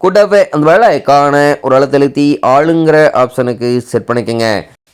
கூட்டவே அந்த வேலைக்கான ஒரு அழுத்தழுத்தி ஆளுங்கிற ஆப்ஷனுக்கு செட் பண்ணிக்கோங்க.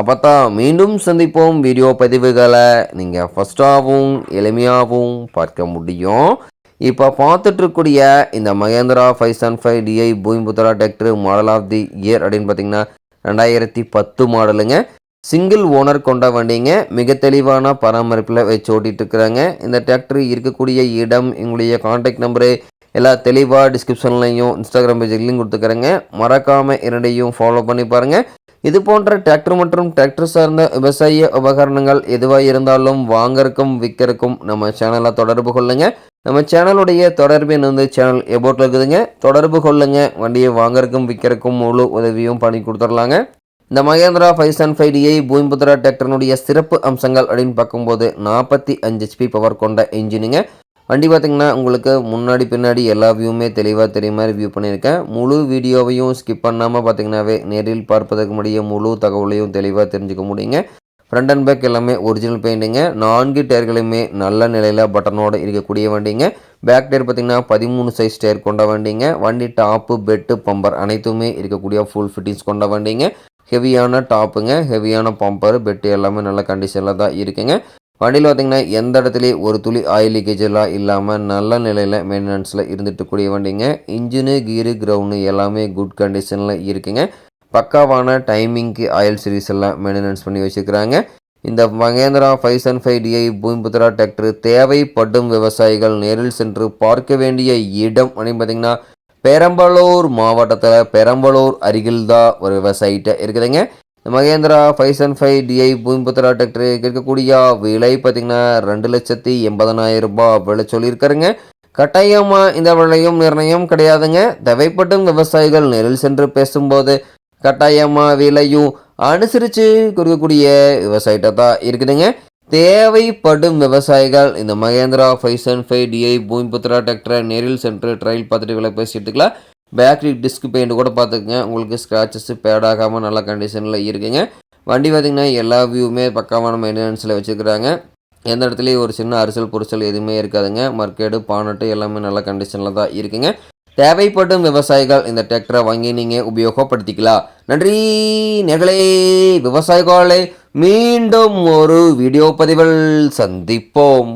அப்போ தான் மீண்டும் சந்திப்போம் வீடியோ பதிவுகளை. நீங்கள் ஃபஸ்ட்டாகவும் எளிமையாகவும் பார்க்க முடியும். இப்போ பார்த்துட்ருக்கூடிய இந்த Mahindra five seven five DI Bhoomiputra tractor model of the year அப்படின்னு பார்த்தீங்கன்னா ரெண்டாயிரத்தி பத்து மாடலுங்க சிங்கிள் ஓனர் கொண்ட வண்டிங்க. மிக தெளிவான பராமரிப்பில் வச்சு ஓட்டிகிட்டு இருக்கிறாங்க இந்த டிராக்டர் இருக்கக்கூடிய இடம் எங்களுடைய கான்டாக்ட் நம்பரு எல்லா தெளிவாக டிஸ்கிரிப்ஷன்லையும் இன்ஸ்டாகிராம் பேஜில் லிங்க் கொடுத்துக்கிறேங்க. மறக்காமல் இரண்டையும் ஃபாலோ பண்ணி பாருங்கள் இது போன்ற டிராக்டர் மற்றும் டிராக்டர் சார்ந்த விவசாய உபகரணங்கள் எதுவாக இருந்தாலும் வாங்கறக்கும் விற்கிறக்கும் நம்ம சேனலை தொடர்பு கொள்ளுங்கள் நம்ம சேனலுடைய தொடர்பு எண் வந்து சேனல் எபோட்டில் இருக்குதுங்க. தொடர்பு கொள்ளுங்கள் வண்டியை வாங்கறக்கும் விற்கிறக்கும் முழு உதவியும் பண்ணி கொடுத்துர்லாங்க. இந்த Mahindra five seven five DI Bhoomiputra டிராக்டர்னுடைய சிறப்பு அம்சங்கள் அப்படின்னு பார்க்கும்போது நாற்பத்தி அஞ்சு ஹெச்பி பவர் கொண்ட இன்ஜினுங்க வண்டி பார்த்திங்கன்னா உங்களுக்கு முன்னாடி பின்னாடி எல்லா வியூவுமே தெளிவாக தெரிய மாதிரி வியூ பண்ணியிருக்கேன். முழு வீடியோவையும் ஸ்கிப் பண்ணாமல் பார்த்தீங்கன்னாவே நேரில் பார்ப்பதற்கு முடிய முழு தகவலையும் தெளிவாக தெரிஞ்சுக்க முடியுங்க. ஃப்ரண்ட் அண்ட் பேக் எல்லாமே ஒரிஜினல் பெயிண்டிங்க நான்கு டயர்களுமே நல்ல நிலையில் பட்டனோடு இருக்கக்கூடிய வண்டிங்க. பேக் டயர் பார்த்திங்கன்னா பதிமூணு சைஸ் டயர் கொண்ட வண்டிங்க. வண்டி டாப்பு பெட்டு பம்பர் அனைத்துமே இருக்கக்கூடிய ஃபுல் ஃபிட்டிங்ஸ் கொண்ட வண்டிங்க. ஹெவியான டாப்புங்க ஹெவியான பம்பர் பெட்டு எல்லாமே நல்ல கண்டிஷனில் தான் இருக்குங்க. வண்டியில் பார்த்திங்கன்னா எந்த இடத்துலையும் ஒரு துளி ஆயில் லீக்கேஜ் எல்லாம் இல்லாமல் நல்ல நிலையில் மெயின்டெனன்ஸில் இருந்துட்டு கூடிய வண்டிங்க. இன்ஜினு கீரு கிரவுண்டு எல்லாமே குட் கண்டிஷனில் இருக்குங்க. பக்காவான டைமிங்க்கு ஆயில் சீரிஸ் எல்லாம் மெயின்டெனன்ஸ் பண்ணி வச்சுக்கிறாங்க இந்த Mahindra five seven five DI Bhoomiputra tractor தேவைப்படும் விவசாயிகள் நேரில் சென்று பார்க்க வேண்டிய இடம் அப்படின்னு பார்த்திங்கன்னா பெரம்பலூர் மாவட்டத்தில் பெரம்பலூர் அருகில் தான் ஒரு விவசாயிட்ட இருக்குதுங்க. இந்த Mahindra five seven five DI Bhoomiputra tractor இருக்கக்கூடிய விலை பார்த்திங்கன்னா ரெண்டு லட்சத்தி எண்பதனாயிரம் ரூபாய் விலை சொல்லியிருக்காருங்க. கட்டாயமாக இந்த விலையும் நிர்ணயம் கிடையாதுங்க. தேவைப்படும் விவசாயிகள் நேரில் சென்று பேசும்போது கட்டாயமாக விலையும் அனுசரித்து கொடுக்கக்கூடிய விவசாயிட்ட தான் இருக்குதுங்க. தேவைப்படும் விவசாயிகள் இந்த Mahindra five seven five DI Bhoomiputra டிராக்டரை நேரில் சென்று ட்ரையல் பார்த்துட்டு விலை பேசி எடுத்துக்கலாம் பேட்ரி டிஸ்க் பெயிண்ட் கூட பார்த்துக்குங்க. உங்களுக்கு ஸ்க்ராச்சஸ் பேட் ஆகாமல் நல்ல கண்டிஷனில் இருக்குங்க. வண்டி பார்த்திங்கன்னா எல்லா வியூவுமே பக்காவான மெயின்டெனன்ஸில் வச்சுருக்கிறாங்க. எந்த இடத்துலையும் ஒரு சின்ன அரிசல் பொரிசல் எதுவுமே இருக்காதுங்க. மர்க்கேடு பானட்டு எல்லாமே நல்ல கண்டிஷனில் தான் இருக்குங்க. தேவைப்படும் விவசாயிகள் இந்த டிராக்டரை வாங்கி நீங்கள் உபயோகப்படுத்திக்கலாம். நன்றி நெகளே விவசாயிகளே மீண்டும் ஒரு வீடியோ பதிவில் சந்திப்போம்.